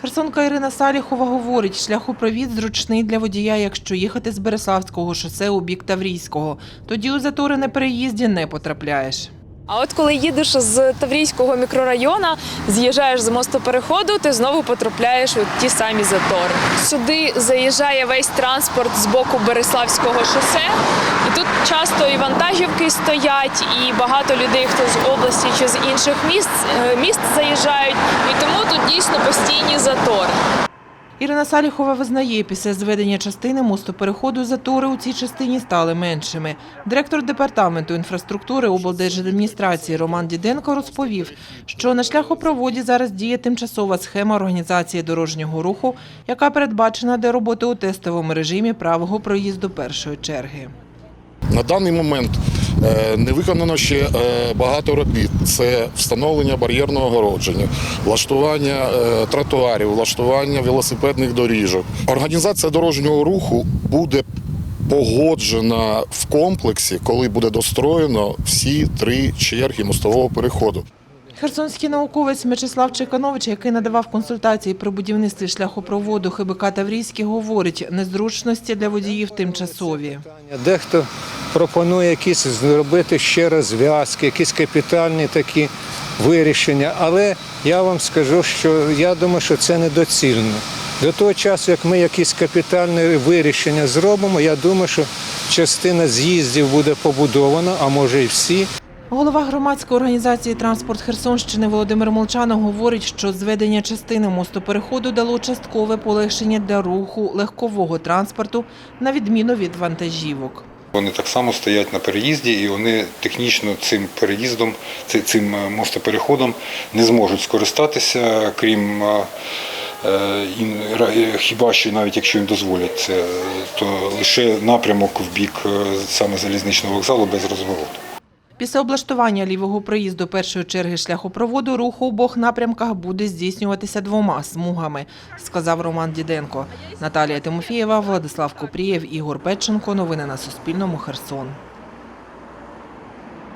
Херсонка Ірина Саліхова говорить, шляхопровід зручний для водія, якщо їхати з Береславського шосе у бік Таврійського. Тоді у затори на переїзді не потрапляєш. А от коли їдеш з Таврійського мікрорайону, з'їжджаєш з мостопереходу, ти знову потрапляєш у ті самі затори. Сюди заїжджає весь транспорт з боку Береславського шосе, і тут часто і вантажівки стоять, і багато людей, хто з області чи з інших міст, е, міст заїжджають. І тому тут дійсно постійні затори. Ірина Саліхова визнає, після зведення частини мостопереходу затори у цій частині стали меншими. Директор департаменту інфраструктури облдержадміністрації Роман Діденко розповів, що на шляхопроводі зараз діє тимчасова схема організації дорожнього руху, яка передбачена для роботи у тестовому режимі правого проїзду першої черги. На даний момент е, не виконано ще е, багато робіт. Це встановлення бар'єрного огородження, влаштування е, тротуарів, влаштування велосипедних доріжок. Організація дорожнього руху буде погоджена в комплексі, коли буде достроєно всі три черги мостового переходу. Херсонський науковець Мячеслав Чеканович, який надавав консультації при будівництві шляхопроводу ХБК Таврійський, говорить, незручності для водіїв тимчасові. Дехто пропонує якісь зробити ще розв'язки, якісь капітальні такі вирішення. Але я вам скажу, що я думаю, що це недоцільно. До того часу, як ми якісь капітальні вирішення зробимо, я думаю, що частина з'їздів буде побудована, а може і всі. Голова громадської організації Транспорт Херсонщини Володимир Молчанов говорить, що зведення частини мостопереходу дало часткове полегшення для руху легкового транспорту на відміну від вантажівок. Вони так само стоять на переїзді, і вони технічно цим переїздом, цим е, мостопереходом не зможуть скористатися, крім е, е, хіба що навіть якщо їм дозволять це, то лише напрямок в бік саме залізничного вокзалу без розвороту. Після облаштування лівого проїзду першої черги шляхопроводу руху у обох напрямках буде здійснюватися двома смугами, сказав Роман Діденко. Наталія Тимофієва, Владислав Купрієв, Ігор Петченко. Новини на Суспільному. Херсон.